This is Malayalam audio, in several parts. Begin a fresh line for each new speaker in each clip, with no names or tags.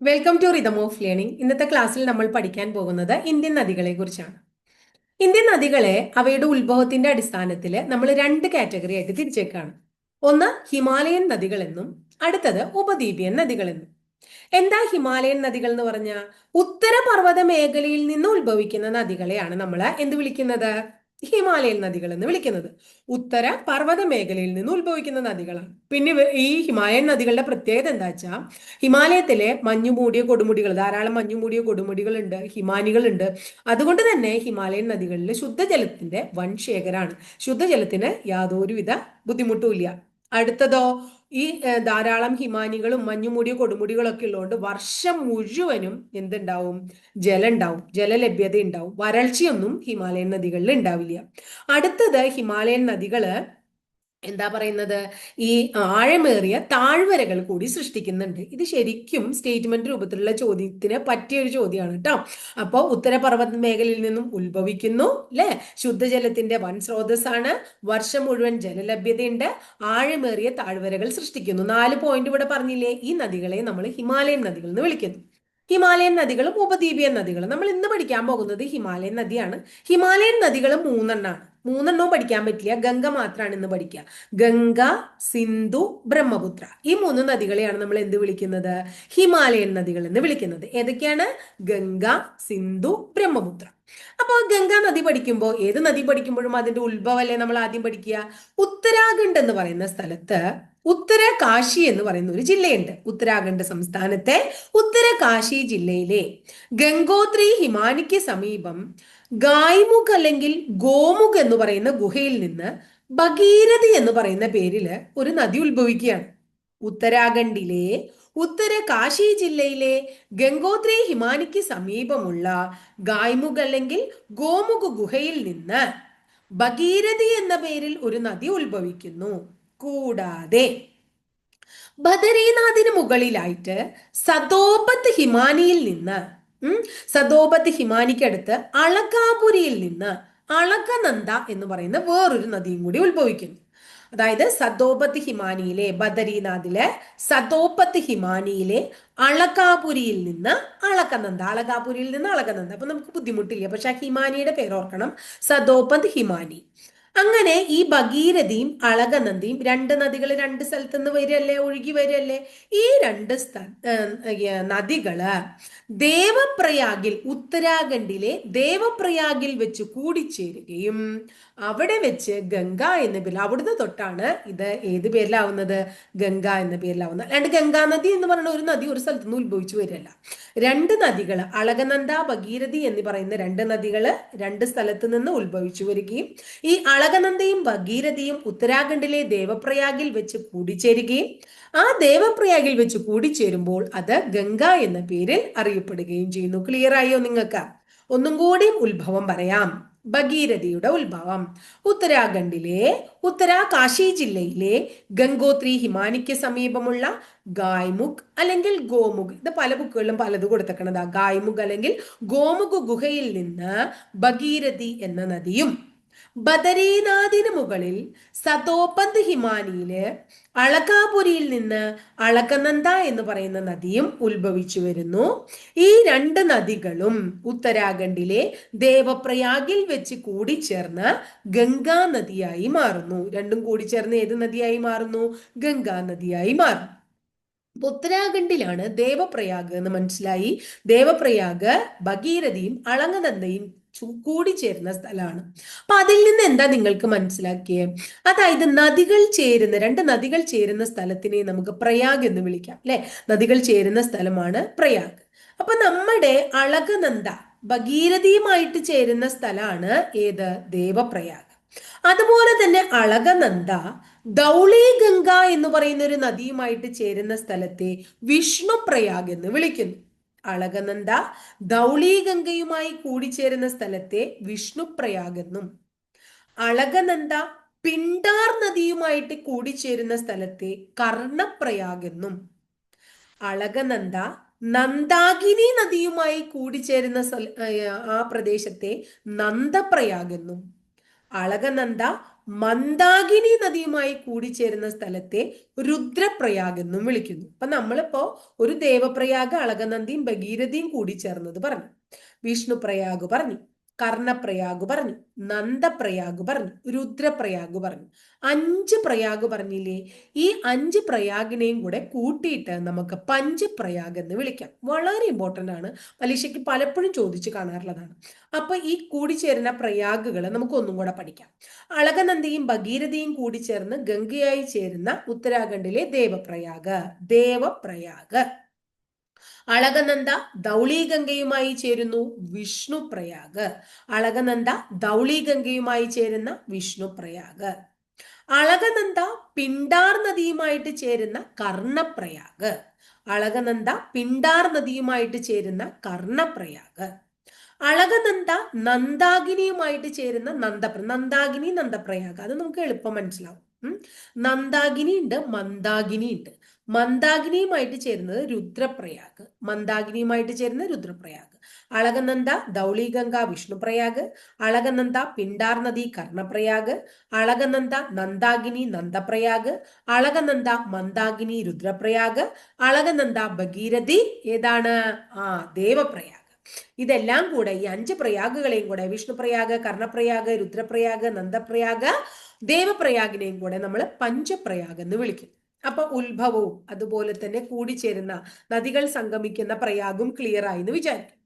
Welcome to rhythm of learning ഇന്നത്തെ ക്ലാസ്സിൽ നമ്മൾ പഠിക്കാൻ പോകുന്നത് ഇന്ത്യൻ നദികളെ കുറിച്ചാണ്. ഇന്ത്യൻ നദികളെ അവയുടെ ഉത്ഭവത്തിന്റെ അടിസ്ഥാനത്തിൽ നമ്മൾ രണ്ട് കാറ്റഗറി ആയിട്ട് തിരിച്ചേക്കാണ്. ഒന്ന് ഹിമാലയൻ നദികൾ എന്നും അടുത്തത് ഉപദ്വീപിയൻ നദികളെന്നും എന്താ ഹിമാലയൻ നദികൾ എന്ന് പറഞ്ഞാൽ ഉത്തരപർവത മേഖലയിൽ നിന്ന് ഉത്ഭവിക്കുന്ന നദികളെയാണ് നമ്മൾ എന്ത് വിളിക്കുന്നത്? ഹിമാലയൻ നദികൾ എന്ന് വിളിക്കുന്നത്. ഉത്തര പർവത മേഖലയിൽ നിന്ന് ഉത്ഭവിക്കുന്ന നദികളാണ്. പിന്നെ ഈ ഹിമാലയൻ നദികളുടെ പ്രത്യേകത എന്താ വെച്ചാൽ ഹിമാലയത്തിലെ മഞ്ഞു മൂടിയ കൊടുമുടികൾ ധാരാളം മഞ്ഞു മൂടിയ കൊടുമുടികളുണ്ട് ഹിമാനികളുണ്ട്. അതുകൊണ്ട് തന്നെ ഹിമാലയൻ നദികളിൽ ശുദ്ധജലത്തിന്റെ വൻ ശേഖരാണ് ശുദ്ധജലത്തിന് യാതൊരുവിധ ബുദ്ധിമുട്ടുമില്ല അടുത്തതോ ഈ ധാരാളം ഹിമാനികളും മഞ്ഞു കൊടുമുടികളും കൊടുമുടികളൊക്കെ ഉള്ളതുകൊണ്ട് വർഷം മുഴുവനും എന്തുണ്ടാവും? ജലം ഉണ്ടാവും ജലലഭ്യത ഉണ്ടാവും വരൾച്ചയൊന്നും ഹിമാലയൻ നദികളിൽ ഉണ്ടാവില്ല. അടുത്തത് ഹിമാലയൻ നദികൾ എന്താ പറയുന്നത്? ഈ ആഴമേറിയ താഴ്വരകൾ കൂടി സൃഷ്ടിക്കുന്നുണ്ട്. ഇത് ശരിക്കും സ്റ്റേറ്റ്മെന്റ് രൂപത്തിലുള്ള ചോദ്യത്തിന് പറ്റിയ ഒരു ചോദ്യമാണ് കേട്ടോ. അപ്പോൾ ഉത്തരപർവത മേഖലയിൽ നിന്നും ഉത്ഭവിക്കുന്നു അല്ലെ ശുദ്ധജലത്തിന്റെ വൻ സ്രോതസ്സാണ്. വർഷം മുഴുവൻ ജലലഭ്യതയുണ്ട്. ആഴമേറിയ താഴ്വരകൾ സൃഷ്ടിക്കുന്നു. നാല് പോയിന്റ് ഇവിടെ പറഞ്ഞില്ലേ? ഈ നദികളെ നമ്മൾ ഹിമാലയൻ നദികൾ എന്ന് വിളിക്കുന്നു. ഹിമാലയൻ നദികളും ഉപദ്വീപിയൻ നദികളും. നമ്മൾ ഇന്ന് പഠിക്കാൻ പോകുന്നത് ഹിമാലയൻ നദിയാണ്. ഹിമാലയൻ നദികൾ മൂന്നെണ്ണമാണ് മൂന്നെണ്ണവും പഠിക്കാൻ പറ്റില്ല. ഗംഗ മാത്രമാണ് ഇന്ന് പഠിക്കുക ഗംഗ സിന്ധു ബ്രഹ്മപുത്ര. ഈ മൂന്ന് നദികളെയാണ് നമ്മൾ എന്ത് വിളിക്കുന്നത്? ഹിമാലയൻ നദികൾ എന്ന് വിളിക്കുന്നത്. ഏതൊക്കെയാണ്? ഗംഗ സിന്ധു ബ്രഹ്മപുത്ര. അപ്പോൾ ഗംഗാ നദി പഠിക്കുമ്പോൾ ഏത് നദി പഠിക്കുമ്പോഴും അതിന്റെ ഉത്ഭവമല്ലേ നമ്മൾ ആദ്യം പഠിക്കുക ഉത്തരാഖണ്ഡ് എന്ന് പറയുന്ന സ്ഥലത്ത് ഉത്തരകാശി എന്ന് പറയുന്ന ഒരു ജില്ലയുണ്ട്. ഉത്തരാഖണ്ഡ് സംസ്ഥാനത്തെ ഉത്തരകാശി ജില്ലയിലെ ഗംഗോത്രി ഹിമാനിക്ക് സമീപം ഗായ്മുഖ് അല്ലെങ്കിൽ ഗോമുഖ് എന്ന് പറയുന്ന ഗുഹയിൽ നിന്ന് ഭഗീരഥി എന്ന് പറയുന്ന പേരിൽ ഒരു നദി ഉത്ഭവിക്കുകയാണ്. ഉത്തരാഖണ്ഡിലെ ഉത്തര കാശി ജില്ലയിലെ ഗംഗോത്രി ഹിമാനിക്ക് സമീപമുള്ള ഗായ്മുഖ് അല്ലെങ്കിൽ ഗോമുഖ് ഗുഹയിൽ നിന്ന് ഭഗീരഥി എന്ന പേരിൽ ഒരു നദി ഉത്ഭവിക്കുന്നു. കൂടാതെ ബദരീനാഥിന് മുകളിലായിട്ട് സതോപത്ത് ഹിമാനിയിൽ നിന്ന് ഉം, സദോപത്ത് ഹിമാനിക്കടുത്ത് അളകാപുരിയിൽ നിന്ന് അളകനന്ദ എന്ന് പറയുന്ന വേറൊരു നദിയും കൂടി ഉത്ഭവിക്കുന്നു. അതായത് സദോപത്ത് ഹിമാനിയിലെ ബദരീനാഥിലെ സദോപത്ത് ഹിമാനിയിലെ അളകാപുരിയിൽ നിന്ന് അളകനന്ദ അളകാപുരിയിൽ നിന്ന് അളകനന്ദ. അപ്പൊ നമുക്ക് ബുദ്ധിമുട്ടില്ല. പക്ഷെ ആ ഹിമാനിയുടെ പേര് ഓർക്കണം. സദോപത് ഹിമാനി. അങ്ങനെ ഈ ഭഗീരഥിയും അളകനന്ദിയും രണ്ട് നദികൾ രണ്ട് സ്ഥലത്ത് നിന്ന് വരികയല്ലേ ഒഴുകി വരികയല്ലേ ഈ രണ്ട് സ്ഥ നദികൾ ദേവപ്രയാഗിൽ ഉത്തരാഖണ്ഡിലെ ദേവപ്രയാഗിൽ വെച്ച് കൂടിച്ചേരുകയും അവിടെ വെച്ച് ഗംഗ എന്ന പേരിൽ അവിടുന്ന് തൊട്ടാണ് ഇത് ഏത് പേരിലാവുന്നത്? ഗംഗ എന്ന പേരിലാവുന്നത് അല്ലാണ്ട് ഗംഗാ നദി എന്ന് പറയുന്ന ഒരു നദി ഒരു സ്ഥലത്തു നിന്ന് ഉത്ഭവിച്ചു വരില്ല രണ്ട് നദികൾ അളകനന്ദ ഭഗീരഥി എന്ന് പറയുന്ന രണ്ട് നദികൾ രണ്ട് സ്ഥലത്ത് നിന്ന് ഉത്ഭവിച്ചു വരികയും ഈ അളകനന്ദയും ഭഗീരഥിയും ഉത്തരാഖണ്ഡിലെ ദേവപ്രയാഗിൽ വെച്ച് കൂടിച്ചേരുകയും ആ ദേവപ്രയാഗിൽ വെച്ച് കൂടിച്ചേരുമ്പോൾ അത് ഗംഗ എന്ന പേരിൽ അറിയപ്പെടുകയും ചെയ്യുന്നു. ക്ലിയർ ആയോ നിങ്ങൾക്ക്? ഒന്നും കൂടി ഉത്ഭവം പറയാം. ഭഗീരഥിയുടെ ഉത്ഭവം. ഉത്തരാഖണ്ഡിലെ ഉത്തരാകാശി ജില്ലയിലെ ഗംഗോത്രി ഹിമാനിക്ക് സമീപമുള്ള ഗായ്മുഖ് അല്ലെങ്കിൽ ഗോമുഖ്. ഇത് പല ബുക്കുകളിലും പലത് കൊടുത്തേക്കണതാ ഗായ്മുഖ് അല്ലെങ്കിൽ ഗോമുഖ് ഗുഹയിൽ നിന്ന് ഭഗീരഥി എന്ന നദിയും ബദരീനാഥിന് മുകളിൽ സതോപന്ത് ഹിമാനിയിൽ അളകാപുരിയിൽ നിന്ന് അളകനന്ദ എന്ന് പറയുന്ന നദിയും ഉത്ഭവിച്ചു വരുന്നു. ഈ രണ്ട് നദികളും ഉത്തരാഖണ്ഡിലെ ദേവപ്രയാഗിൽ വെച്ച് കൂടിച്ചേർന്ന് ഗംഗാ നദിയായി മാറുന്നു. രണ്ടും കൂടിച്ചേർന്ന് ഏത് നദിയായി മാറുന്നു? ഗംഗാ നദിയായി മാറുന്നു. ഉത്തരാഖണ്ഡിലാണ് ദേവപ്രയാഗ് എന്ന് മനസ്സിലായി. ദേവപ്രയാഗ് ഭഗീരഥിയും അളങ്ങനന്ദയും ചു- കൂടിച്ചേരുന്ന സ്ഥലമാണ്. അപ്പൊ അതിൽ നിന്ന് എന്താ നിങ്ങൾക്ക് മനസ്സിലാക്കിയത് അതായത് നദികൾ ചേരുന്ന രണ്ട് നദികൾ ചേരുന്ന സ്ഥലത്തിനെ നമുക്ക് പ്രയാഗ് എന്ന് വിളിക്കാം അല്ലെ? നദികൾ ചേരുന്ന സ്ഥലമാണ് പ്രയാഗ്. അപ്പൊ നമ്മുടെ അളകനന്ദ ഭഗീരഥിയുമായിട്ട് ചേരുന്ന സ്ഥലമാണ് ഏത്? ദേവപ്രയാഗ്. അതുപോലെ തന്നെ അളകനന്ദ ദൗളി ഗംഗ എന്ന് പറയുന്ന ഒരു നദിയുമായിട്ട് ചേരുന്ന സ്ഥലത്തെ വിഷ്ണുപ്രയാഗ് എന്ന് വിളിക്കുന്നു. അളകനന്ദ ധൗളീഗംഗയുമായി കൂടിച്ചേരുന്ന സ്ഥലത്തെ വിഷ്ണുപ്രയാഗ് എന്നും അളകനന്ദ പിണ്ടാർ നദിയുമായിട്ട് കൂടിച്ചേരുന്ന സ്ഥലത്തെ കർണപ്രയാഗ് എന്നും അളകനന്ദ നന്ദാകിനി നദിയുമായി കൂടിച്ചേരുന്ന ആ പ്രദേശത്തെ നന്ദപ്രയാഗ് എന്നും അളകനന്ദ മന്ദാകിനി നദിയുമായി കൂടിച്ചേരുന്ന സ്ഥലത്തെ രുദ്രപ്രയാഗ് എന്നും വിളിക്കുന്നു. അപ്പൊ നമ്മളിപ്പോ ഒരു ദേവപ്രയാഗ് അളകനന്ദിയും ഭഗീരഥിയും കൂടിച്ചേർന്നത് പറഞ്ഞു. വിഷ്ണുപ്രയാഗ് പറഞ്ഞു. കർണപ്രയാഗ് പറഞ്ഞു നന്ദപ്രയാഗ് പറഞ്ഞു രുദ്രപ്രയാഗ് പറഞ്ഞു. അഞ്ച് പ്രയാഗ് പറഞ്ഞില്ലേ? ഈ അഞ്ച് പ്രയാഗിനെയും കൂടെ കൂട്ടിയിട്ട് നമുക്ക് പഞ്ചപ്രയാഗ് എന്ന് വിളിക്കാം. വളരെ ഇമ്പോർട്ടന്റ് ആണ്. പരീക്ഷയ്ക്ക് പലപ്പോഴും ചോദിച്ചു കാണാറുള്ളതാണ്. അപ്പൊ ഈ കൂടിച്ചേരുന്ന പ്രയാഗുകൾ നമുക്ക് ഒന്നും കൂടെ പഠിക്കാം. അളകനന്ദിയും ഭഗീരഥയും കൂടിച്ചേർന്ന് ഗംഗയായി ചേരുന്ന ഉത്തരാഖണ്ഡിലെ ദേവപ്രയാഗ്. ദേവപ്രയാഗ്. അളകനന്ദ ധൗളീഗംഗയുമായി ചേരുന്നു വിഷ്ണു പ്രയാഗ്. അളകനന്ദ ധൗളീഗംഗയുമായി ചേരുന്ന വിഷ്ണു പ്രയാഗ്. അളകനന്ദ പിണ്ടാർ നദിയുമായിട്ട് ചേരുന്ന കർണപ്രയാഗ് അളകനന്ദ പിണ്ടാർ നദിയുമായിട്ട് ചേരുന്ന കർണപ്രയാഗ് അളകനന്ദ നന്ദാകിനിയുമായിട്ട് ചേരുന്ന നന്ദപ്ര നന്ദാകിനി നന്ദപ്രയാഗ്. അത് നമുക്ക് എളുപ്പം മനസ്സിലാവും. നന്ദാകിനി ഉണ്ട് മന്ദാകിനി ഉണ്ട് മന്ദാകിനിയുമായിട്ട് ചേരുന്നത് രുദ്രപ്രയാഗ്. മന്ദാഗ്നിയുമായിട്ട് ചേരുന്ന രുദ്രപ്രയാഗ്. അളകനന്ദ ദൗളിഗംഗ വിഷ്ണുപ്രയാഗ്. അളകനന്ദ പിണ്ടാർ നദി കർണപ്രയാഗ്. അളകനന്ദ നന്ദാഗിനി നന്ദപ്രയാഗ്. അളകനന്ദ മന്ദാഗിനി രുദ്രപ്രയാഗ്. അളകനന്ദ ഭഗീരഥി ഏതാണ്? ആ ദേവപ്രയാഗ്. ഇതെല്ലാം കൂടെ ഈ അഞ്ച് പ്രയാഗുകളെയും കൂടെ വിഷ്ണുപ്രയാഗ് കർണപ്രയാഗ് രുദ്രപ്രയാഗ് നന്ദപ്രയാഗ് ദേവപ്രയാഗിനെയും കൂടെ നമ്മൾ പഞ്ചപ്രയാഗ് എന്ന് വിളിക്കും അപ്പൊ ഉത്ഭവവും അതുപോലെ തന്നെ കൂടിച്ചേരുന്ന നദികൾ സംഗമിക്കുന്ന പ്രയാഗും ക്ലിയർ ആയി എന്ന് വിചാരിക്കും.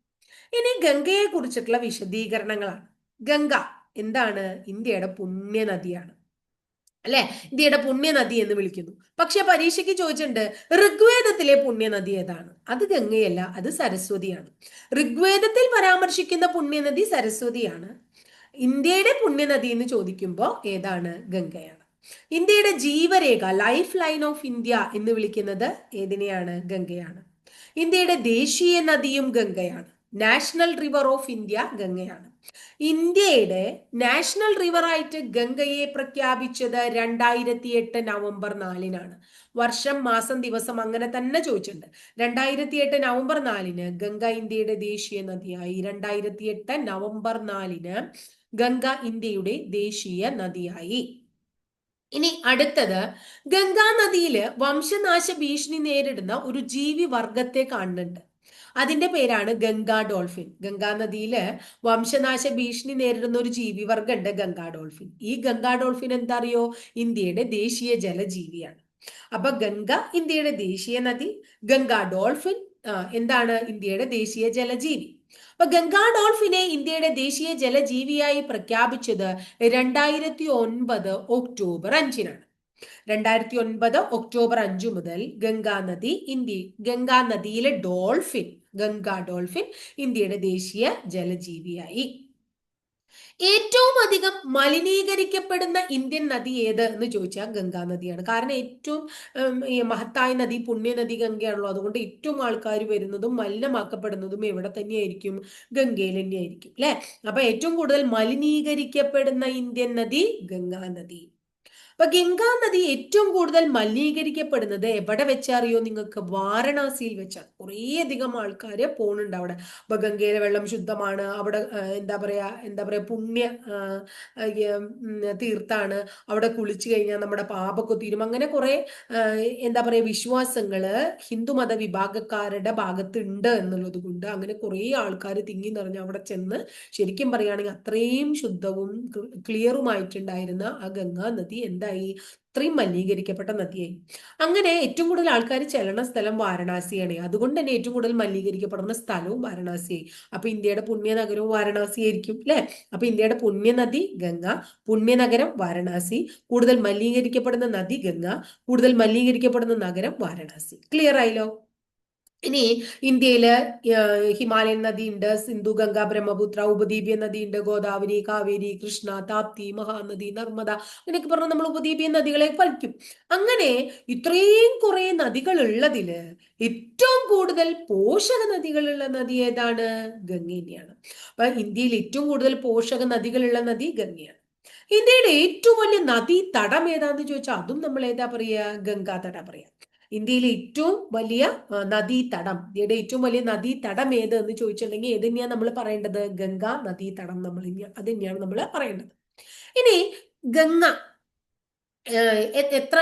ഇനി ഗംഗയെ കുറിച്ചിട്ടുള്ള വിശദീകരണങ്ങളാണ്. ഗംഗ എന്താണ്? ഇന്ത്യയുടെ പുണ്യ നദിയാണ്. അല്ലെ? ഇന്ത്യയുടെ പുണ്യനദി എന്ന് വിളിക്കുന്നു. പക്ഷെ പരീക്ഷയ്ക്ക് ചോദിച്ചിട്ടുണ്ട് ഋഗ്വേദത്തിലെ പുണ്യനദി ഏതാണ്? അത് ഗംഗയല്ല അത് സരസ്വതിയാണ്. ഋഗ്വേദത്തിൽ പരാമർശിക്കുന്ന പുണ്യനദി സരസ്വതിയാണ്. ഇന്ത്യയുടെ പുണ്യനദി എന്ന് ചോദിക്കുമ്പോൾ ഏതാണ്? ഗംഗയാണ്. ഇന്ത്യയുടെ ജീവരേഖ ലൈഫ് ലൈൻ ഓഫ് ഇന്ത്യ എന്ന് വിളിക്കുന്നത് ഏതിനെയാണ്? ഗംഗയാണ്. ഇന്ത്യയുടെ ദേശീയ നദിയും ഗംഗയാണ്. നാഷണൽ റിവർ ഓഫ് ഇന്ത്യ ഗംഗയാണ്. ഇന്ത്യയുടെ നാഷണൽ റിവറായിട്ട് ഗംഗയെ പ്രഖ്യാപിച്ചത് രണ്ടായിരത്തി എട്ട് നവംബർ നാലിനാണ്. വർഷം മാസം ദിവസം അങ്ങനെ തന്നെ ചോദിച്ചിട്ടുണ്ട്. രണ്ടായിരത്തി എട്ട് നവംബർ നാലിന് ഗംഗ ഇന്ത്യയുടെ ദേശീയ നദിയായി. രണ്ടായിരത്തി എട്ട് നവംബർ നാലിന് ഗംഗ ഇന്ത്യയുടെ ദേശീയ നദിയായി. ഇനി അടുത്തത് ഗംഗാ നദിയിൽ വംശനാശ ഭീഷണി നേരിടുന്ന ഒരു ജീവി വർഗത്തെ കാണുന്നുണ്ട്. അതിന്റെ പേരാണ് ഗംഗാ ഡോൾഫിൻ. ഗംഗാ നദിയിൽ വംശനാശ ഭീഷണി നേരിടുന്ന ഒരു ജീവി വർഗമുണ്ട് ഗംഗാ ഡോൾഫിൻ. ഈ ഗംഗാ ഡോൾഫിൻ എന്താ അറിയോ ഇന്ത്യയുടെ ദേശീയ ജലജീവിയാണ്. അപ്പൊ ഗംഗ ഇന്ത്യയുടെ ദേശീയ നദി ഗംഗാ ഡോൾഫിൻ എന്താണ് ഇന്ത്യയുടെ ദേശീയ ജലജീവി? അപ്പൊ ഗംഗാ ഡോൾഫിനെ ഇന്ത്യയുടെ ദേശീയ ജലജീവിയായി പ്രഖ്യാപിച്ചത് രണ്ടായിരത്തി ഒൻപത് ഒക്ടോബർ അഞ്ചിനാണ്. രണ്ടായിരത്തി ഒൻപത് ഒക്ടോബർ അഞ്ചു മുതൽ ഗംഗാ നദി ഇന്ത്യ ഗംഗാ നദിയിലെ ഡോൾഫിൻ ഗംഗാ ഡോൾഫിൻ ഇന്ത്യയുടെ ദേശീയ ജലജീവിയായി. ഏറ്റവും അധികം മലിനീകരിക്കപ്പെടുന്ന ഇന്ത്യൻ നദി ഏത് എന്ന് ചോദിച്ചാൽ ഗംഗാ നദിയാണ്. കാരണം ഏറ്റവും മഹത്തായ നദി പുണ്യനദി ഗംഗയാണല്ലോ. അതുകൊണ്ട് ഏറ്റവും ആൾക്കാർ വരുന്നതും മലിനമാക്കപ്പെടുന്നതും എവിടെ തന്നെയായിരിക്കും? ഗംഗയിൽ തന്നെയായിരിക്കും അല്ലെ? അപ്പൊ ഏറ്റവും കൂടുതൽ മലിനീകരിക്കപ്പെടുന്ന ഇന്ത്യൻ നദി ഗംഗാ നദി. അപ്പൊ ഗംഗാ നദി ഏറ്റവും കൂടുതൽ മലിനീകരിക്കപ്പെടുന്നത് എവിടെ വെച്ചറിയോ നിങ്ങൾക്ക്? വാരണാസിയിൽ വെച്ചാണ്. കുറേ അധികം ആൾക്കാർ പോകുന്നുണ്ട് അവിടെ. അപ്പൊ ഗംഗയിലെ വെള്ളം ശുദ്ധമാണ്. അവിടെ എന്താ പറയാ എന്താ പറയാ പുണ്യ തീർത്താണ്. അവിടെ കുളിച്ചു കഴിഞ്ഞാൽ നമ്മുടെ പാപൊക്കെ തീരും. അങ്ങനെ കുറെ എന്താ പറയാ വിശ്വാസങ്ങൾ ഹിന്ദുമത വിഭാഗക്കാരുടെ ഭാഗത്തുണ്ട് എന്നുള്ളത് കൊണ്ട് അങ്ങനെ കുറേ ആൾക്കാർ തിങ്ങി നിറഞ്ഞ് അവിടെ ചെന്ന് ശരിക്കും പറയുകയാണെങ്കിൽ അത്രയും ശുദ്ധവും ക്ലിയറുമായിട്ടുണ്ടായിരുന്ന ആ ഗംഗാ നദി എന്താ എന്തായി ഇത്രയും മലിനീകരിക്കപ്പെട്ട നദിയായി. അങ്ങനെ ഏറ്റവും കൂടുതൽ ആൾക്കാർ ചെല്ലണ സ്ഥലം വാരണാസിയാണ്. അതുകൊണ്ട് തന്നെ ഏറ്റവും കൂടുതൽ മലിനീകരിക്കപ്പെടുന്ന സ്ഥലവും വാരണാസിയായി. അപ്പൊ ഇന്ത്യയുടെ പുണ്യനഗരവും വാരണാസി ആയിരിക്കും അല്ലെ? അപ്പൊ ഇന്ത്യയുടെ പുണ്യനദി ഗംഗ പുണ്യനഗരം വാരണാസി കൂടുതൽ മലിനീകരിക്കപ്പെടുന്ന നദി ഗംഗ കൂടുതൽ മലിനീകരിക്കപ്പെടുന്ന നഗരം വാരണാസി. ക്ലിയർ ആയില്ലോ? ഇനി ഇന്ത്യയിൽ ഹിമാലയൻ നദിയുണ്ട് സിന്ധു ഗംഗ ബ്രഹ്മപുത്ര ഉപദ്വീപ്യ നദിയുണ്ട് ഗോദാവരി കാവേരി കൃഷ്ണ താപ്തി മഹാനദി നർമ്മദ അങ്ങനെയൊക്കെ പറഞ്ഞാൽ നമ്മൾ ഉപദ്വീപ്യ നദികളെ പഠിക്കും അങ്ങനെ ഇത്രയും കുറെ നദികൾ ഉള്ളതിൽ ഏറ്റവും കൂടുതൽ പോഷക നദികളുള്ള നദി ഏതാണ്? ഗംഗ അപ്പൊ ഇന്ത്യയിൽ ഏറ്റവും കൂടുതൽ പോഷക നദികളുള്ള നദി ഗംഗയാണ്. ഇന്ത്യയുടെ ഏറ്റവും വലിയ നദി തടം ഏതാന്ന് ചോദിച്ചാൽ അതും നമ്മൾ ഏതാ പറയുക ഗംഗാ തട പറയാ. ഇന്ത്യയിലെ ഏറ്റവും വലിയ നദീതടം. ഇന്ത്യയുടെ ഏറ്റവും വലിയ നദീതടം ഏത് എന്ന് ചോദിച്ചിട്ടുണ്ടെങ്കിൽ ഏത് തന്നെയാണ് നമ്മൾ പറയേണ്ടത്? ഗംഗാ നദീതടം നമ്മൾ അത് തന്നെയാണ് നമ്മൾ പറയേണ്ടത്. ഇനി ഗംഗ എത്ര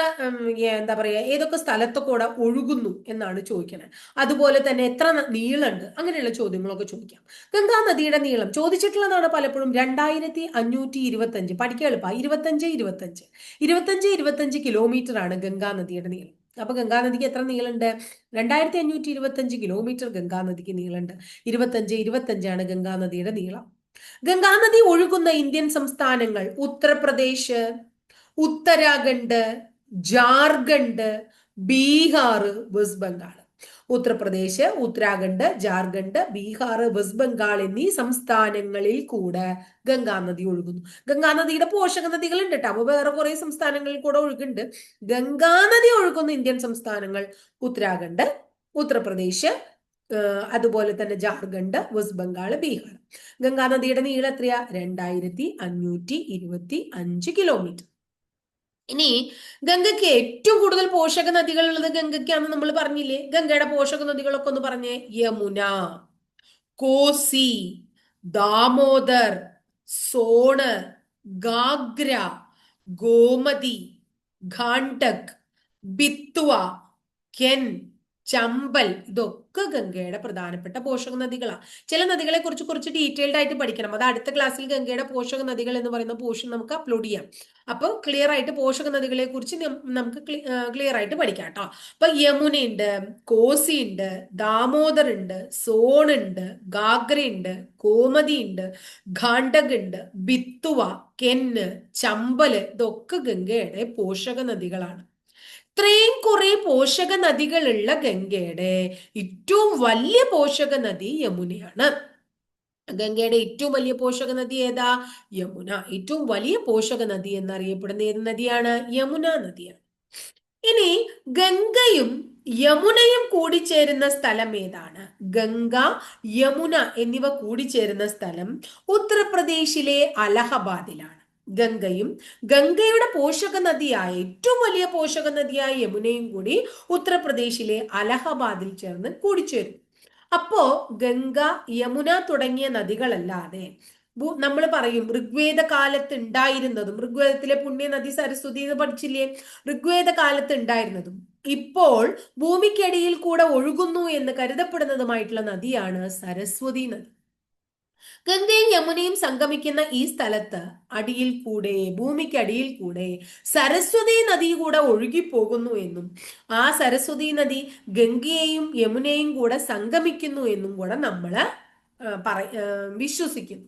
എന്താ പറയാ ഏതൊക്കെ സ്ഥലത്ത് കൂടെ ഒഴുകുന്നു എന്നാണ് ചോദിക്കുന്നത് അതുപോലെ തന്നെ എത്ര നീളുണ്ട് അങ്ങനെയുള്ള ചോദ്യങ്ങളൊക്കെ ചോദിക്കാം. ഗംഗാ നദിയുടെ നീളം ചോദിച്ചിട്ടുള്ളതാണ് പലപ്പോഴും രണ്ടായിരത്തി അഞ്ഞൂറ്റി ഇരുപത്തി അഞ്ച് പഠിക്കാൻ എളുപ്പ. ഇരുപത്തഞ്ച് ഇരുപത്തഞ്ച്. ഇരുപത്തഞ്ച് ഇരുപത്തഞ്ച് കിലോമീറ്റർ ആണ് ഗംഗാ നദിയുടെ നീളം. അപ്പൊ ഗംഗാ നദിക്ക് എത്ര നീളമുണ്ട്? രണ്ടായിരത്തി അഞ്ഞൂറ്റി ഇരുപത്തി അഞ്ച് കിലോമീറ്റർ ഗംഗാ നദിക്ക് നീളമുണ്ട്. ഇരുപത്തഞ്ച് ഇരുപത്തഞ്ചാണ് ഗംഗാ നദിയുടെ നീളം. ഗംഗാ നദി ഒഴുകുന്ന ഇന്ത്യൻ സംസ്ഥാനങ്ങൾ ഉത്തർപ്രദേശ് ഉത്തരാഖണ്ഡ് ജാർഖണ്ഡ് ബീഹാർ വെസ്റ്റ് ബംഗാൾ. ഉത്തർപ്രദേശ് ഉത്തരാഖണ്ഡ് ജാർഖണ്ഡ് ബീഹാർ വെസ്റ്റ് ബംഗാൾ എന്നീ സംസ്ഥാനങ്ങളിൽ കൂടെ ഗംഗാനദി ഒഴുകുന്നു. ഗംഗാനദിയുടെ പോഷക നദികൾ ഉണ്ട് കേട്ടോ അപ്പൊ വേറെ കുറെ സംസ്ഥാനങ്ങളിൽ കൂടെ ഒഴുകുന്നുണ്ട്. ഗംഗാനദി ഒഴുകുന്ന ഇന്ത്യൻ സംസ്ഥാനങ്ങൾ ഉത്തരാഖണ്ഡ് ഉത്തർപ്രദേശ് അതുപോലെ തന്നെ ജാർഖണ്ഡ് വെസ്റ്റ് ബംഗാൾ ബീഹാർ. ഗംഗാനദിയുടെ നീളം എത്രയാ? രണ്ടായിരത്തി അഞ്ഞൂറ്റി ഇരുപത്തി അഞ്ച് കിലോമീറ്റർ ഇനി ഗംഗയ്ക്ക് ഏറ്റവും കൂടുതൽ പോഷക നദികൾ ഉള്ളത് ഗംഗയ്ക്കാണെന്ന് നമ്മൾ പറഞ്ഞില്ലേ? ഗംഗയുടെ പോഷക നദികളൊക്കെ ഒന്ന് പറഞ്ഞേ. യമുന കോസി ദാമോദർ സോണ് ഗാഗ്ര ഗോമതി ഖാണ്ടക് ബിത്വ കെൻ ചമ്പൽ ഇതൊക്കെ ഗംഗയുടെ പ്രധാനപ്പെട്ട പോഷക നദികളാണ് ചില നദികളെ കുറിച്ച് കുറച്ച് ഡീറ്റെയിൽഡ് ആയിട്ട് പഠിക്കണം. അത് അടുത്ത ക്ലാസ്സിൽ ഗംഗയുടെ പോഷക നദികൾ എന്ന് പറയുന്ന പോർഷൻ നമുക്ക് അപ്ലോഡ് ചെയ്യാം. അപ്പോൾ ക്ലിയർ ആയിട്ട് പോഷക നദികളെ കുറിച്ച് നമുക്ക് ക്ലിയർ ആയിട്ട് പഠിക്കാം കേട്ടോ അപ്പൊ യമുനയുണ്ട് കോസി ഉണ്ട് ദാമോദർ ഉണ്ട് സോൺ ഉണ്ട് ഗാഗ്ര ഉണ്ട് കോമതി ഉണ്ട് ഘാണ്ടക് ഉണ്ട് ബിത്തുവ കെന്ന് ചമ്പൽ ഇതൊക്കെ ഗംഗയുടെ പോഷക നദികളാണ് ഇത്രയും കുറെ പോഷക നദികളുള്ള ഗംഗയുടെ ഏറ്റവും വലിയ പോഷക നദി യമുനയാണ്. ഗംഗയുടെ ഏറ്റവും വലിയ പോഷക നദി ഏതാ? യമുന. ഏറ്റവും വലിയ പോഷക നദി എന്നറിയപ്പെടുന്ന ഏത് നദിയാണ്? യമുന നദിയാണ്. ഇനി ഗംഗയും യമുനയും കൂടിച്ചേരുന്ന സ്ഥലം ഏതാണ്? ഗംഗ യമുന എന്നിവ കൂടിച്ചേരുന്ന സ്ഥലം ഉത്തർപ്രദേശിലെ അലഹബാദിലാണ്. ഗംഗയും. ഗംഗയുടെ പോഷക നദിയായ ഏറ്റവും വലിയ പോഷക നദിയായ യമുനയും കൂടി ഉത്തർപ്രദേശിലെ അലഹബാദിൽ ചേർന്ന് കൂടിച്ചേരും. അപ്പോ ഗംഗ യമുന തുടങ്ങിയ നദികളല്ലാതെ നമ്മൾ പറയും ഋഗ്വേദ കാലത്ത് ഉണ്ടായിരുന്നതും ഋഗ്വേദത്തിലെ പുണ്യ നദി സരസ്വതി എന്ന് പഠിച്ചില്ലേ? ഋഗ്വേദ കാലത്ത് ഉണ്ടായിരുന്നതും ഇപ്പോൾ ഭൂമിക്കടിയിൽ കൂടെ ഒഴുകുന്നു എന്ന് കരുതപ്പെടുന്നതുമായിട്ടുള്ള നദിയാണ് സരസ്വതി നദി. ഗംഗയും യമുനയും സംഗമിക്കുന്ന ഈ സ്ഥലത്ത് അടിയിൽ കൂടെ ഭൂമിക്കടിയിൽ കൂടെ സരസ്വതി നദി കൂടെ ഒഴുകിപ്പോകുന്നു എന്നും ആ സരസ്വതി നദി ഗംഗയെയും യമുനയും കൂടെ സംഗമിക്കുന്നു എന്നും കൂടെ നമ്മൾ പറ വിശ്വസിക്കുന്നു.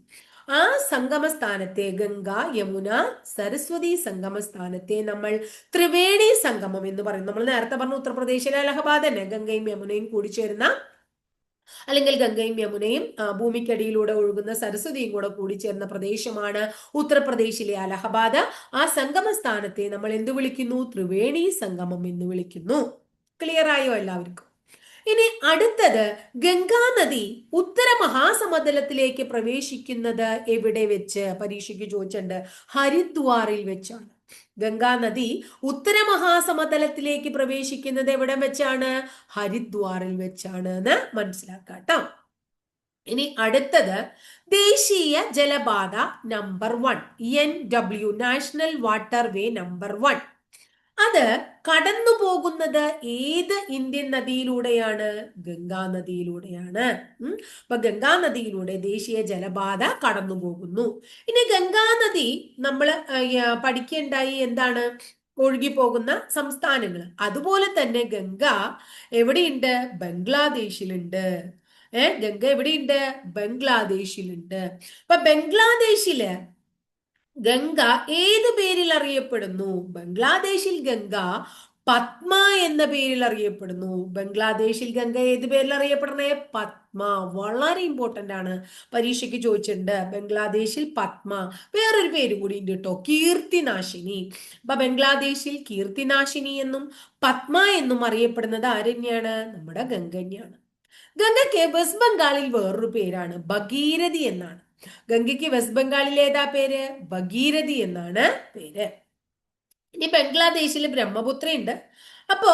ആ സംഗമസ്ഥാനത്തെ ഗംഗ യമുന സരസ്വതി സംഗമസ്ഥാനത്തെ നമ്മൾ ത്രിവേണി സംഗമം എന്ന് പറയും. നമ്മൾ നേരത്തെ പറഞ്ഞ ഉത്തർപ്രദേശിലെ അലഹബാദ് തന്നെ ഗംഗയും യമുനയും കൂടിച്ചേരുന്ന അല്ലെങ്കിൽ ഗംഗയും യമുനയും ഭൂമിക്കടിയിലൂടെ ഒഴുകുന്ന സരസ്വതിയും കൂടെ കൂടിച്ചേർന്ന പ്രദേശമാണ് ഉത്തർപ്രദേശിലെ അലഹബാദ്. ആ സംഗമ സ്ഥാനത്തെ നമ്മൾ എന്ത് വിളിക്കുന്നു? ത്രിവേണി സംഗമം എന്ന് വിളിക്കുന്നു. ക്ലിയർ ആയോ എല്ലാവർക്കും? ഇനി അടുത്തത് ഗംഗാ നദി ഉത്തര മഹാസമതലത്തിലേക്ക് പ്രവേശിക്കുന്നത് എവിടെ വെച്ച്? പരീക്ഷയ്ക്ക് ചോദിച്ചിട്ടുണ്ട്. ഹരിദ്വാറിൽ വെച്ചാണ്. ഗംഗാ നദി ഉത്തര മഹാസമതലത്തിലേക്ക് പ്രവേശിക്കുന്നത് എവിടെ വെച്ചാണ്? ഹരിദ്വാറിൽ വെച്ചാണ് എന്ന് മനസ്സിലാക്കാട്ടോ ഇനി അടുത്തത് ദേശീയ ജലപാത number one N W national waterway number one അത് കടന്നു പോകുന്നത് ഏത് ഇന്ത്യൻ നദിയിലൂടെയാണ്? ഗംഗാ നദിയിലൂടെയാണ്. അപ്പൊ ഗംഗാ നദിയിലൂടെ ദേശീയ ജലപാത കടന്നു പോകുന്നു. ഇനി ഗംഗാ നദി നമ്മൾ പഠിക്കേണ്ടായി എന്താണ്? ഒഴുകി പോകുന്ന സംസ്ഥാനങ്ങൾ അതുപോലെ തന്നെ ഗംഗ എവിടെയുണ്ട്? ബംഗ്ലാദേശിലുണ്ട്. ഏഹ് ഗംഗ എവിടെയുണ്ട്? ബംഗ്ലാദേശിലുണ്ട്. അപ്പൊ ബംഗ്ലാദേശിൽ ഗംഗ ഏത് പേരിൽ അറിയപ്പെടുന്നു? ബംഗ്ലാദേശിൽ ഗംഗ പത്മ എന്ന പേരിൽ അറിയപ്പെടുന്നു. ബംഗ്ലാദേശിൽ ഗംഗ ഏത് പേരിൽ അറിയപ്പെടണേ പത്മ. വളരെ ഇമ്പോർട്ടന്റ് ആണ് പരീക്ഷയ്ക്ക് ചോദിച്ചിട്ടുണ്ട്. ബംഗ്ലാദേശിൽ പത്മ. വേറൊരു പേര് കൂടി ഉണ്ട് കേട്ടോ കീർത്തിനാശിനി. അപ്പൊ ബംഗ്ലാദേശിൽ കീർത്തിനാശിനി എന്നും പത്മ എന്നും അറിയപ്പെടുന്നത് ആരന്യാണ് നമ്മുടെ ഗംഗന്യാണ് ഗംഗയ്ക്ക് വെസ്റ്റ് ബംഗാളിൽ വേറൊരു പേരാണ്. ഭഗീരഥി എന്നാണ്. ഗംഗയ്ക്ക് വെസ്റ്റ് ബംഗാളിൽ ഏതാ പേര്? ഭഗീരഥി എന്നാണ് പേര്. ഇനി ബംഗ്ലാദേശിൽ ബ്രഹ്മപുത്ര ഉണ്ട് അപ്പോ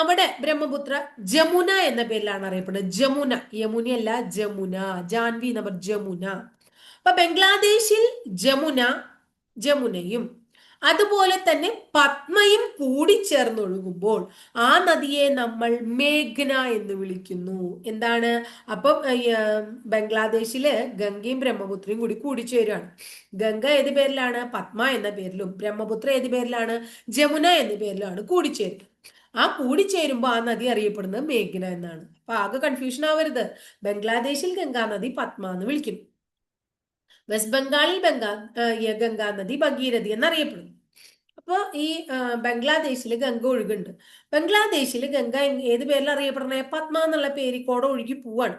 അവിടെ ബ്രഹ്മപുത്ര ജമുന എന്ന പേരിലാണ് അറിയപ്പെടുന്നത്. ജമുന യമുനയല്ല ജമുന ജാൻവി നമ്പർ ജമുന. അപ്പൊ ബംഗ്ലാദേശിൽ ജമുന ജമുനയും അതുപോലെ തന്നെ പത്മയും കൂടി കൂടിച്ചേർന്നൊഴുകുമ്പോൾ ആ നദിയെ നമ്മൾ മേഘ്ന എന്ന് വിളിക്കുന്നു. എന്താണ്? അപ്പം ബംഗ്ലാദേശിൽ ഗംഗയും ബ്രഹ്മപുത്രയും കൂടി കൂടിച്ചേരുകയാണ് ഗംഗ ഏത് പേരിലാണ്? പത്മ എന്ന പേരിലും ബ്രഹ്മപുത്ര ഏത് പേരിലാണ്? ജമുന എന്ന പേരിലാണ് കൂടിച്ചേരുന്നത്. ആ കൂടിച്ചേരുമ്പോൾ ആ നദി അറിയപ്പെടുന്നത് മേഘ്ന എന്നാണ്. അപ്പൊ ആകെ കൺഫ്യൂഷൻ ആവരുത്. ബംഗ്ലാദേശിൽ ഗംഗാ നദി പത്മ എന്ന് വിളിക്കുന്നു. വെസ്റ്റ് ബംഗാളിൽ ബംഗാ ഗംഗാ നദി ഭഗീരഥി എന്നറിയപ്പെടുന്നു. അപ്പോൾ ഈ ബംഗ്ലാദേശിൽ ഗംഗ ഒഴുകുണ്ട്. ബംഗ്ലാദേശിൽ ഗംഗ ഏത് പേരിൽ അറിയപ്പെടുന്നത്? പത്മ എന്നുള്ള പേരിക്കോടെ ഒഴുകി പോവാണ്.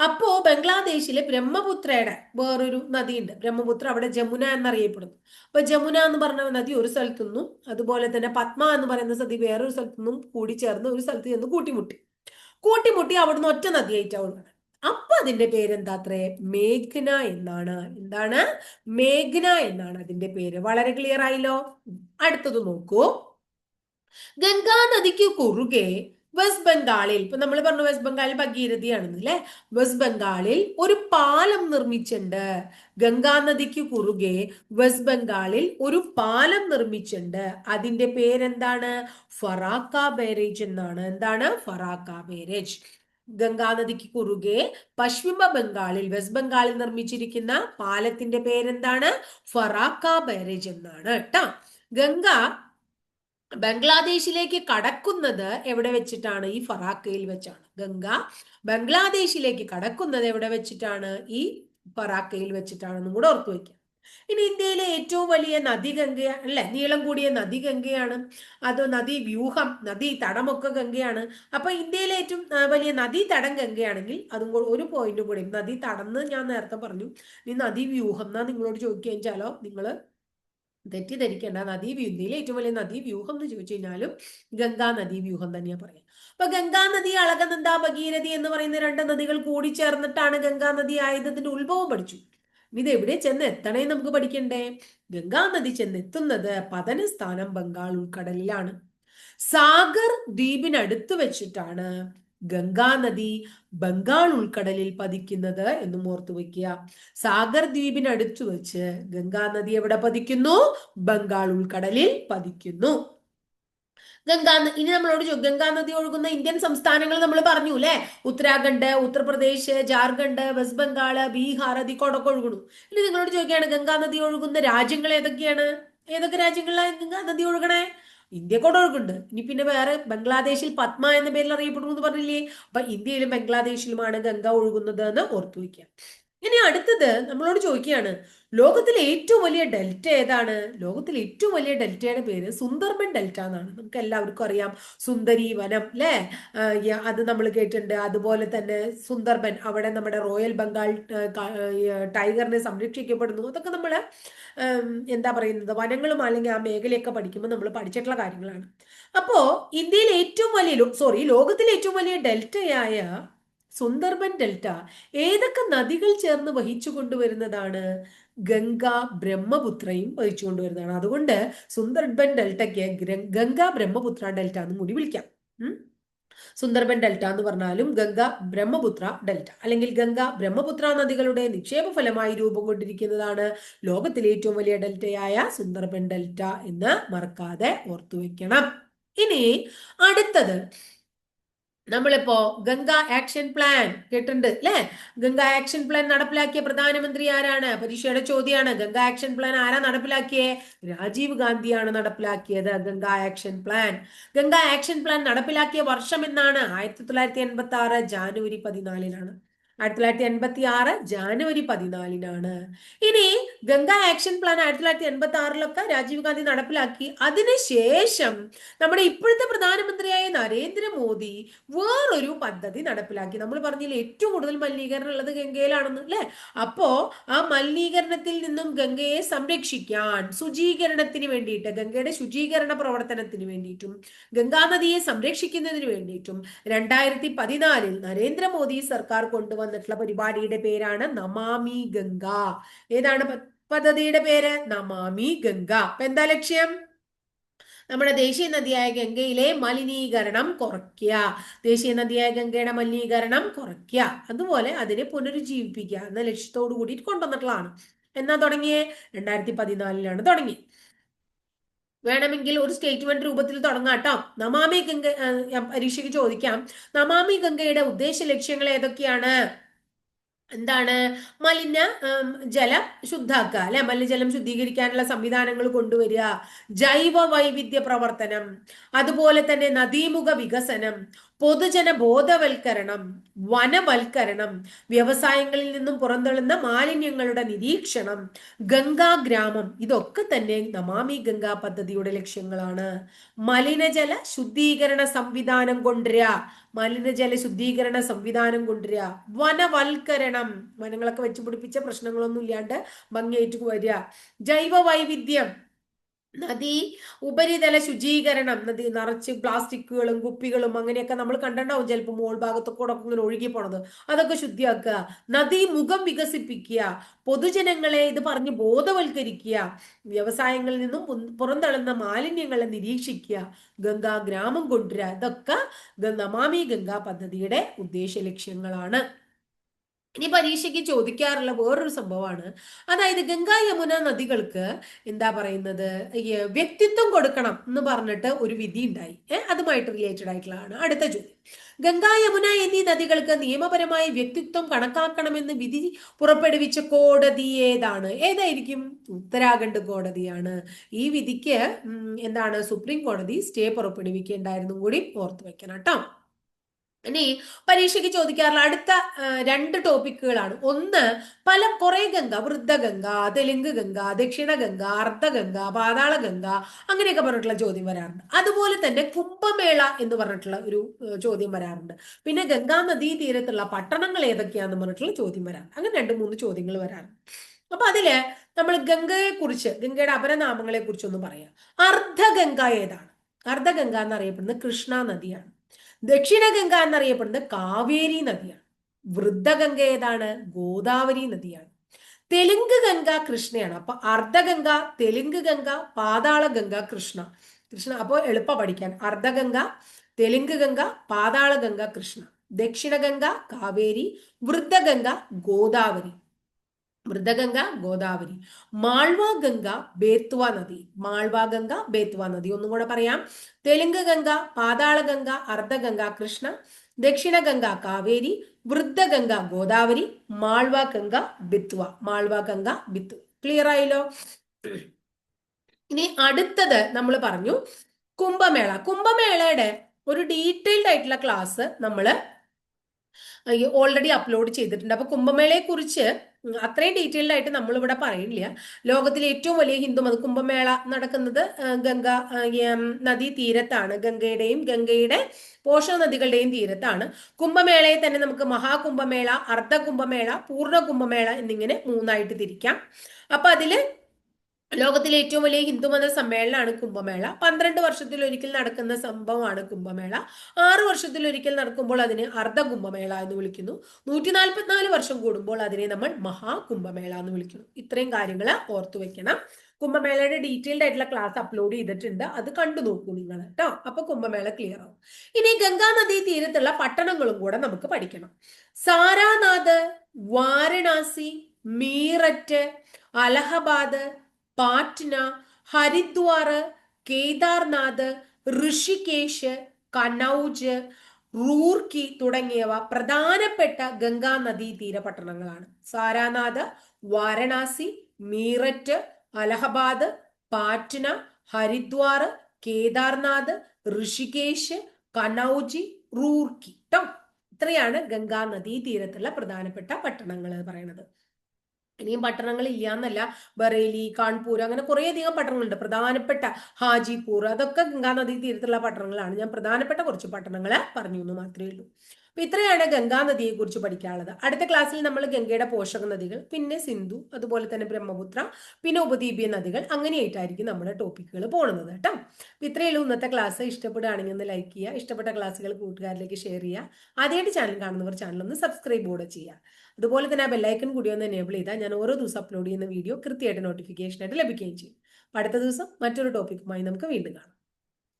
അപ്പോ ബംഗ്ലാദേശിലെ ബ്രഹ്മപുത്രയുടെ വേറൊരു നദിയുണ്ട്. ബ്രഹ്മപുത്ര അവിടെ ജമുന എന്നറിയപ്പെടുന്നു. അപ്പൊ ജമുന എന്ന് പറഞ്ഞ നദി ഒരു സ്ഥലത്തു നിന്നും അതുപോലെ തന്നെ പത്മ എന്ന് പറയുന്ന നദി വേറൊരു സ്ഥലത്തു നിന്നും കൂടി ചേർന്ന് ഒരു സ്ഥലത്ത് ചെന്ന് കൂട്ടിമുട്ടി. കൂട്ടിമുട്ടി അവിടുന്ന് ഒറ്റ നദിയായിട്ടാണ് അപ്പൊ അതിന്റെ പേരെന്താത്രേ? മേഘ്ന എന്നാണ്. എന്താണ്? മേഘ്ന എന്നാണ് അതിന്റെ പേര്. വളരെ ക്ലിയർ ആയില്ലോ? അടുത്തത് നോക്കൂ. ഗംഗാ നദിക്ക് കുറുകെ വെസ്റ്റ് ബംഗാളിൽ ഇപ്പൊ നമ്മൾ പറഞ്ഞു വെസ്റ്റ് ബംഗാളിൽ ഭഗീരഥിയാണെന്ന് അല്ലെ വെസ്റ്റ് ബംഗാളിൽ ഒരു പാലം നിർമ്മിച്ചിട്ടുണ്ട് ഗംഗാ നദിക്ക് കുറുകെ വെസ്റ്റ് ബംഗാളിൽ ഒരു പാലം നിർമ്മിച്ചിട്ടുണ്ട് അതിന്റെ പേരെന്താണ്? ഫറാക്ക ബാരേജ് എന്നാണ്. എന്താണ്? ഫറാക്ക ബാരേജ്. ഗംഗാനദിക്ക് കുറുകെ പശ്ചിമ ബംഗാളിൽ വെസ്റ്റ് ബംഗാളിൽ നിർമ്മിച്ചിരിക്കുന്ന പാലത്തിന്റെ പേരെന്താണ്? ഫറാക്ക ബാരേജ് എന്നാണ് കേട്ടോ. ഗംഗ ബംഗ്ലാദേശിലേക്ക് കടക്കുന്നത് എവിടെ വെച്ചിട്ടാണ്? ഈ ഫറാക്കയിൽ വെച്ചാണ്. ഗംഗ ബംഗ്ലാദേശിലേക്ക് കടക്കുന്നത് എവിടെ വെച്ചിട്ടാണ്? ഈ ഫറാക്കയിൽ വെച്ചിട്ടാണെന്നും കൂടെ ഓർത്തു വയ്ക്കാം ഇനി ഇന്ത്യയിലെ ഏറ്റവും വലിയ നദി ഗംഗയാണ് അല്ലെ? നീളം കൂടിയ നദി ഗംഗയാണ്. അതോ നദി വ്യൂഹം നദി തടമൊക്കെ ഗംഗയാണ്. അപ്പൊ ഇന്ത്യയിലെ ഏറ്റവും വലിയ നദി തടം ഗംഗയാണെങ്കിൽ അതും കൂടെ ഒരു പോയിന്റ് കൂടി. നദി തടന്ന് ഞാൻ നേരത്തെ പറഞ്ഞു. ഈ നദി വ്യൂഹം എന്നാ നിങ്ങളോട് ചോദിക്കുകയും വെച്ചാലോ നിങ്ങൾ തെറ്റിദ്ധരിക്കേണ്ട. നദീ ഇന്ത്യയിലെ ഏറ്റവും വലിയ നദീ വ്യൂഹം എന്ന് ചോദിച്ചു കഴിഞ്ഞാലും ഗംഗാ നദീ വ്യൂഹം തന്നെയാ പറയാം. അപ്പൊ ഗംഗാ നദി അളകനന്ദ ഭഗീരഥി എന്ന് പറയുന്ന രണ്ട് നദികൾ കൂടി ചേർന്നിട്ടാണ് ഗംഗാ നദി ആയതിന്റെ ഉത്ഭവം പഠിച്ചു. ഇത് എവിടെ ചെന്ന് എത്തണേ നമുക്ക് പഠിക്കണ്ടേ? ഗംഗാനദി ചെന്നെത്തുന്നത് പതന സ്ഥാനം ബംഗാൾ ഉൾക്കടലിലാണ്. സാഗർ ദ്വീപിനടുത്ത് വെച്ചിട്ടാണ് ഗംഗാനദി ബംഗാൾ ഉൾക്കടലിൽ പതിക്കുന്നത് എന്ന് ഓർത്തു വയ്ക്കുക സാഗർ ദ്വീപിനടുത്ത് വെച്ച് ഗംഗാനദി എവിടെ പതിക്കുന്നു? ബംഗാൾ ഉൾക്കടലിൽ പതിക്കുന്നു. ഗംഗാ ഇനി നമ്മളോട് ഗംഗാ നദി ഒഴുകുന്ന ഇന്ത്യൻ സംസ്ഥാനങ്ങൾ നമ്മൾ പറഞ്ഞു അല്ലെ ഉത്തരാഖണ്ഡ് ഉത്തർപ്രദേശ് ജാർഖണ്ഡ് വെസ്റ്റ് ബംഗാൾ ബീഹാർ അതി കൊടക്ക് ഒഴുകുന്നു. ഇനി നിങ്ങളോട് ചോദിക്കുകയാണ് ഗംഗാ നദി ഒഴുകുന്ന രാജ്യങ്ങൾ ഏതൊക്കെയാണ്? ഏതൊക്കെ രാജ്യങ്ങളിലാണ് ഗംഗാ നദി ഒഴുകണേ? ഇന്ത്യ കൂടെ ഒഴുകുന്നുണ്ട് ഇനി പിന്നെ വേറെ ബംഗ്ലാദേശിൽ പത്മ എന്ന പേരിൽ അറിയപ്പെടുന്നു എന്ന് പറഞ്ഞില്ലേ? അപ്പൊ ഇന്ത്യയിലും ബംഗ്ലാദേശിലുമാണ് ഗംഗ ഒഴുകുന്നത് എന്ന് ഓർത്തു വയ്ക്കുക. ഇനി അടുത്തത് നമ്മളോട് ചോദിക്കുകയാണ് ലോകത്തിലെ ഏറ്റവും വലിയ ഡെൽറ്റ ഏതാണ്? ലോകത്തിലെ ഏറ്റവും വലിയ ഡെൽറ്റയുടെ പേര് സുന്ദർബൻ ഡെൽറ്റ എന്നാണ്. നമുക്ക് എല്ലാവർക്കും അറിയാം സുന്ദരി വനം അല്ലേ അത് നമ്മൾ കേട്ടിട്ടുണ്ട്. അതുപോലെ തന്നെ സുന്ദർബൻ അവിടെ നമ്മുടെ റോയൽ ബംഗാൾ ടൈഗറിനെ സംരക്ഷിക്കപ്പെടുന്നു. അതൊക്കെ നമ്മൾ എന്താ പറയുന്നത്? വനങ്ങളും അല്ലെങ്കിൽ ആ മേഖലയൊക്കെ പഠിക്കുമ്പോൾ നമ്മൾ പഠിച്ചിട്ടുള്ള കാര്യങ്ങളാണ്. അപ്പോൾ ഇന്ത്യയിലെ ഏറ്റവും വലിയ സോറി ലോകത്തിലെ ഏറ്റവും വലിയ ഡെൽറ്റയായ സുന്ദർബൻ ഡെൽറ്റ ഏതൊക്കെ നദികൾ ചേർന്ന് വഹിച്ചു കൊണ്ടുവരുന്നതാണ്? ഗംഗ ബ്രഹ്മപുത്രയും വഹിച്ചു കൊണ്ടുവരുന്നതാണ്. അതുകൊണ്ട് സുന്ദർബൻ ഡെൽറ്റയ്ക്ക് ഗംഗ ബ്രഹ്മപുത്ര ഡെൽറ്റ എന്ന് കൂടി വിളിക്കാം. സുന്ദർബൻ ഡെൽറ്റ എന്ന് പറഞ്ഞാലും ഗംഗ ബ്രഹ്മപുത്ര ഡെൽറ്റ. അല്ലെങ്കിൽ ഗംഗ ബ്രഹ്മപുത്ര നദികളുടെ നിക്ഷേപ ഫലമായി രൂപം കൊണ്ടിരിക്കുന്നതാണ് ലോകത്തിലെ ഏറ്റവും വലിയ ഡെൽറ്റയായ സുന്ദർബൻ ഡെൽറ്റ എന്ന് മറക്കാതെ ഓർത്തു വെക്കണം ഇനി അടുത്തത്. നമ്മളിപ്പോ ഗംഗ ആക്ഷൻ പ്ലാൻ കേട്ടിട്ടുണ്ട് അല്ലെ ഗംഗ ആക്ഷൻ പ്ലാൻ നടപ്പിലാക്കിയ പ്രധാനമന്ത്രി ആരാണ്? പരീക്ഷയുടെ ചോദ്യമാണ് ഗംഗ ആക്ഷൻ പ്ലാൻ ആരാ നടപ്പിലാക്കിയേ? രാജീവ് ഗാന്ധിയാണ് നടപ്പിലാക്കിയത് Ganga action plan. Ganga action plan നടപ്പിലാക്കിയ വർഷം എന്നാണ്? ആയിരത്തി തൊള്ളായിരത്തി എൺപത്തി ആറ് ജാനുവരി പതിനാലിനാണ്. ആയിരത്തി തൊള്ളായിരത്തി എൺപത്തി ആറ് ജാനുവരി പതിനാലിനാണ്. ഇനി ഗംഗ ആക്ഷൻ പ്ലാൻ ആയിരത്തി തൊള്ളായിരത്തി എൺപത്തി ആറിലൊക്കെ രാജീവ് ഗാന്ധി നടപ്പിലാക്കി. അതിനുശേഷം നമ്മുടെ ഇപ്പോഴത്തെ പ്രധാനമന്ത്രിയായ നരേന്ദ്രമോദി വേറൊരു പദ്ധതി നടപ്പിലാക്കി. നമ്മൾ പറഞ്ഞില്ലേ ഏറ്റവും കൂടുതൽ മലിനീകരണം ഉള്ളത് ഗംഗയിലാണെന്ന് അല്ലെ? അപ്പോ ആ മലിനീകരണത്തിൽ നിന്നും ഗംഗയെ സംരക്ഷിക്കാൻ ശുചീകരണത്തിന് വേണ്ടിയിട്ട് ഗംഗയുടെ ശുചീകരണ പ്രവർത്തനത്തിന് വേണ്ടിയിട്ടും ഗംഗാനദിയെ സംരക്ഷിക്കുന്നതിന് വേണ്ടിയിട്ടും രണ്ടായിരത്തി പതിനാലിൽ നരേന്ദ്രമോദി സർക്കാർ കൊണ്ടുവന്ന വന്നിട്ടുള്ള പരിപാടിയുടെ പേരാണ് നമാമി ഗംഗ. ഏതാണ് പദ്ധതിയുടെ പേര്? നമാമി ഗംഗ. അപ്പൊ എന്താ ലക്ഷ്യം? നമ്മുടെ ദേശീയ നദിയായ ഗംഗയിലെ മലിനീകരണം കുറയ്ക്കുക. ദേശീയ നദിയായ ഗംഗയുടെ മലിനീകരണം കുറയ്ക്കുക. അതുപോലെ അതിനെ പുനരുജ്ജീവിപ്പിക്കുക എന്ന ലക്ഷ്യത്തോടു കൂടി കൊണ്ടുവന്നിട്ടുള്ളതാണ്. എന്നാ തുടങ്ങിയേ? രണ്ടായിരത്തി പതിനാലിലാണ് തുടങ്ങി. വേണമെങ്കിൽ ഒരു സ്റ്റേറ്റ്മെന്റ് രൂപത്തിൽ തുടങ്ങാം കേട്ടോ. നമാമി ഗംഗ പരീക്ഷയ്ക്ക് ചോദിക്കാം. നമാമി ഗംഗയുടെ ഉദ്ദേശ ലക്ഷ്യങ്ങൾ ഏതൊക്കെയാണ്? എന്താണ്? മലിന ജലം ശുദ്ധാക്കുക അല്ലെ? മലിനജലം ശുദ്ധീകരിക്കാനുള്ള സംവിധാനങ്ങൾ കൊണ്ടുവരിക ജൈവ വൈവിധ്യ പ്രവർത്തനം അതുപോലെ തന്നെ നദീമുഖ വികസനം പൊതുജന ബോധവൽക്കരണം വനവൽക്കരണം വ്യവസായങ്ങളിൽ നിന്നും പുറന്തള്ളുന്ന മാലിന്യങ്ങളുടെ നിരീക്ഷണം ഗംഗാ ഗ്രാമം ഇതൊക്കെ തന്നെ നമാമി ഗംഗാ പദ്ധതിയുടെ ലക്ഷ്യങ്ങളാണ്. മലിനജല ശുദ്ധീകരണ സംവിധാനം കൊണ്ടുവരിക. മലിനജല ശുദ്ധീകരണ സംവിധാനം കൊണ്ടുവരിക. വനവൽക്കരണം. വനങ്ങളൊക്കെ വെച്ചുപിടിപ്പിച്ച പ്രശ്നങ്ങളൊന്നും ഇല്ലാണ്ട് ഭംഗിയായിട്ട് വരിക. ജൈവ വൈവിധ്യം നദി ഉപരിതല ശുചീകരണം നദി നിറച്ച് പ്ലാസ്റ്റിക്കുകളും കുപ്പികളും അങ്ങനെയൊക്കെ നമ്മൾ കണ്ടിട്ടുണ്ടാവും ചിലപ്പോൾ മോൾ ഭാഗത്തൊക്കെ ഇങ്ങനെ ഒഴുകി പോണത്. അതൊക്കെ ശുദ്ധിയാക്കുക. നദി മുഖം വികസിപ്പിക്കുക. പൊതുജനങ്ങളെ ഇത് പറഞ്ഞ് ബോധവൽക്കരിക്കുക. വ്യവസായങ്ങളിൽ നിന്നും പുറന്തള്ളുന്ന മാലിന്യങ്ങളെ നിരീക്ഷിക്കുക. ഗംഗാ ഗ്രാമം കൊണ്ടുവരിക. ഇതൊക്കെ നമാമി ഗംഗാ പദ്ധതിയുടെ ഉദ്ദേശ ലക്ഷ്യങ്ങളാണ്. ഇനി പരീക്ഷയ്ക്ക് ചോദിക്കാറുള്ള വേറൊരു സംഭവമാണ്. അതായത് ഗംഗാ യമുന നദികൾക്ക് എന്താ പറയുന്നത്? വ്യക്തിത്വം കൊടുക്കണം എന്ന് പറഞ്ഞിട്ട് ഒരു വിധി ഉണ്ടായി. അതുമായിട്ട് റിലേറ്റഡ് ആയിട്ടുള്ളതാണ്. അടുത്ത ചോദ്യം. ഗംഗാ യമുന എന്നീ നദികൾക്ക് നിയമപരമായി വ്യക്തിത്വം കണക്കാക്കണമെന്ന് വിധി പുറപ്പെടുവിച്ച കോടതി ഏതാണ്? ഏതായിരിക്കും? ഉത്തരാഖണ്ഡ് കോടതിയാണ്. ഈ വിധിക്ക് എന്താണ്? സുപ്രീം കോടതി സ്റ്റേ പുറപ്പെടുവിക്കേണ്ടായിരുന്നു കൂടി ഓർത്തു വെക്കണം കേട്ടോ. ഇനി പരീക്ഷയ്ക്ക് ചോദിക്കാറുള്ള അടുത്ത രണ്ട് ടോപ്പിക്കുകളാണ്. ഒന്ന് പല കുറെ ഗംഗ വൃദ്ധഗംഗ തെലുങ്ക് ഗംഗ ദക്ഷിണ ഗംഗ അർദ്ധഗംഗ പാതാള ഗംഗ അങ്ങനെയൊക്കെ പറഞ്ഞിട്ടുള്ള ചോദ്യം വരാറുണ്ട്. അതുപോലെ തന്നെ കുംഭമേള എന്ന് പറഞ്ഞിട്ടുള്ള ഒരു ചോദ്യം വരാറുണ്ട്. പിന്നെ ഗംഗാ നദീ തീരത്തുള്ള പട്ടണങ്ങൾ ഏതൊക്കെയാന്ന് പറഞ്ഞിട്ടുള്ള ചോദ്യം വരാറുണ്ട്. അങ്ങനെ രണ്ട് മൂന്ന് ചോദ്യങ്ങൾ വരാറുണ്ട്. അപ്പൊ അതിൽ നമ്മൾ ഗംഗയെ കുറിച്ച് ഗംഗയുടെ അപരനാമങ്ങളെ കുറിച്ച് ഒന്ന് പറയാം. അർദ്ധഗംഗ ഏതാണ്? അർദ്ധഗംഗ എന്നറിയപ്പെടുന്നത് കൃഷ്ണ നദിയാണ്. ദക്ഷിണഗംഗ എന്നറിയപ്പെടുന്നത് കാവേരി നദിയാണ്. വൃദ്ധഗംഗ ഏതാണ്? ഗോദാവരി നദിയാണ്. തെലുങ്ക് ഗംഗ കൃഷ്ണയാണ്. അപ്പൊ അർദ്ധഗംഗ തെലുങ്ക് ഗംഗ പാതാള ഗംഗ കൃഷ്ണ. കൃഷ്ണ അപ്പോൾ എളുപ്പ പഠിക്കാൻ. അർദ്ധഗംഗ തെലുങ്ക് ഗംഗ പാതാള ഗംഗ കൃഷ്ണ. ദക്ഷിണഗംഗ കാവേരി. വൃദ്ധഗംഗ ഗോദാവരി. മൃതഗംഗ ഗോദാവരി. മാൾവ ഗംഗ ബേത്വ നദി. മാൾവ ഗംഗ ബേത്വ നദി. ഒന്നും കൂടെ പറയാം. തെലുങ്ക് ഗംഗ പാതാള ഗംഗ അർദ്ധഗംഗ കൃഷ്ണ. ദക്ഷിണ ഗംഗ കാവേരി. വൃദ്ധഗംഗ ഗോദാവരി. മാൾവ ഗംഗ ബിത്വ മാൾവ ഗംഗ ബിത്വ ക്ലിയർ ആയല്ലോ? ഇനി അടുത്തത് നമ്മൾ പറഞ്ഞു കുംഭമേള. കുംഭമേളയുടെ ഒരു ഡീറ്റെയിൽഡ് ആയിട്ടുള്ള ക്ലാസ് നമ്മൾ ഓൾറെഡി അപ്ലോഡ് ചെയ്തിട്ടുണ്ട്. അപ്പൊ കുംഭമേളയെ കുറിച്ച് അത്രയും ഡീറ്റെയിൽഡ് ആയിട്ട് നമ്മളിവിടെ പറയില്ല ലോകത്തിലെ ഏറ്റവും വലിയ ഹിന്ദു മത കുംഭമേള നടക്കുന്നത് ഗംഗ നദീ തീരത്താണ്. ഗംഗയുടെയും ഗംഗയുടെ പോഷക നദികളുടെയും തീരത്താണ്. കുംഭമേളയെ തന്നെ നമുക്ക് മഹാകുംഭമേള അർദ്ധ കുംഭമേള പൂർണ കുംഭമേള എന്നിങ്ങനെ മൂന്നായിട്ട് തിരിക്കാം. അപ്പൊ അതിൽ ലോകത്തിലെ ഏറ്റവും വലിയ ഹിന്ദുമത സമ്മേളനമാണ് കുംഭമേള. പന്ത്രണ്ട് വർഷത്തിൽ ഒരിക്കൽ നടക്കുന്ന സംഭവമാണ് കുംഭമേള. ആറ് വർഷത്തിൽ ഒരിക്കൽ നടക്കുമ്പോൾ അതിനെ അർദ്ധ കുംഭമേള എന്ന് വിളിക്കുന്നു. നൂറ്റി നാൽപ്പത്തിനാല് വർഷം കൂടുമ്പോൾ അതിനെ നമ്മൾ മഹാകുംഭമേള എന്ന് വിളിക്കുന്നു. ഇത്രയും കാര്യങ്ങൾ ഓർത്തു വെക്കണം. കുംഭമേളയുടെ ഡീറ്റെയിൽഡ് ആയിട്ടുള്ള ക്ലാസ് അപ്ലോഡ് ചെയ്തിട്ടുണ്ട്. അത് കണ്ടു നോക്കൂ നിങ്ങൾ കേട്ടോ. അപ്പൊ കുംഭമേള ക്ലിയർ ആവും. ഇനി ഗംഗാ നദീ തീരത്തുള്ള പട്ടണങ്ങളും കൂടെ നമുക്ക് പഠിക്കണം. സാരാനാഥ് വാരണാസി മീററ്റ് അലഹബാദ് പാറ്റ്ന ഹരിദ്വാർ കേദാർനാഥ് ഋഷികേശ് കനൗജ് റൂർക്കി തുടങ്ങിയവ പ്രധാനപ്പെട്ട ഗംഗാ നദീ തീര പട്ടണങ്ങളാണ് സാരാനാഥ് വാരണാസി മീററ്റ് അലഹബാദ് പാറ്റ്ന ഹരിദ്വാർ കേദാർനാഥ് ഋഷികേശ് കനൗജി റൂർക്കി. ഇത്രയാണ് ഗംഗാ നദീ തീരത്തുള്ള പ്രധാനപ്പെട്ട പട്ടണങ്ങൾ പറയുന്നത്. ഇനിയും പട്ടണങ്ങൾ ഇല്ല എന്നല്ല ബറേലി കാൺപൂർ അങ്ങനെ കുറേ അധികം പട്ടണങ്ങളുണ്ട്. പ്രധാനപ്പെട്ട ഹാജിപൂർ അതൊക്കെ ഗംഗാ നദീ തീരത്തുള്ള പട്ടണങ്ങളാണ്. ഞാൻ പ്രധാനപ്പെട്ട കുറച്ച് പട്ടണങ്ങൾ പറഞ്ഞു എന്ന് മാത്രമേ ഉള്ളൂ. അപ്പൊ ഇത്രയാണ് ഗംഗാ നദിയെ കുറിച്ച് പഠിക്കാനുള്ളത്. അടുത്ത ക്ലാസ്സിൽ നമ്മൾ ഗംഗയുടെ പോഷക നദികൾ പിന്നെ സിന്ധു അതുപോലെ തന്നെ ബ്രഹ്മപുത്ര പിന്നെ ഉപദ്വീപീയ നദികൾ അങ്ങനെയായിട്ടായിരിക്കും നമ്മുടെ ടോപ്പിക്കുകൾ പോകുന്നത് കേട്ടോ. അപ്പൊ ഇത്രയേ ഉള്ളൂ ഇന്നത്തെ ക്ലാസ്. ഇഷ്ടപ്പെടുകയാണെങ്കിൽ ഒന്ന് ലൈക്ക് ചെയ്യുക. ഇഷ്ടപ്പെട്ട ക്ലാസ്സുകൾ കൂട്ടുകാരിലേക്ക് ഷെയർ ചെയ്യുക. ആദ്യമായിട്ട് ചാനൽ കാണുന്നവർ ചാനൽ ഒന്ന് സബ്സ്ക്രൈബ് കൂടെ ചെയ്യുക. അതുപോലെ തന്നെ ആ ബെല്ലൈക്കൺ കൂടി ഒന്ന് എനേബിൾ ചെയ്താൽ ഞാൻ ഓരോ ദിവസം അപ്ലോഡ് ചെയ്യുന്ന വീഡിയോ കൃത്യമായിട്ട് നോട്ടിഫിക്കേഷനായിട്ട് ലഭിക്കുകയും ചെയ്യും. അടുത്ത ദിവസം മറ്റൊരു ടോപ്പിക്കുമായി നമുക്ക് വീണ്ടും കാണാം.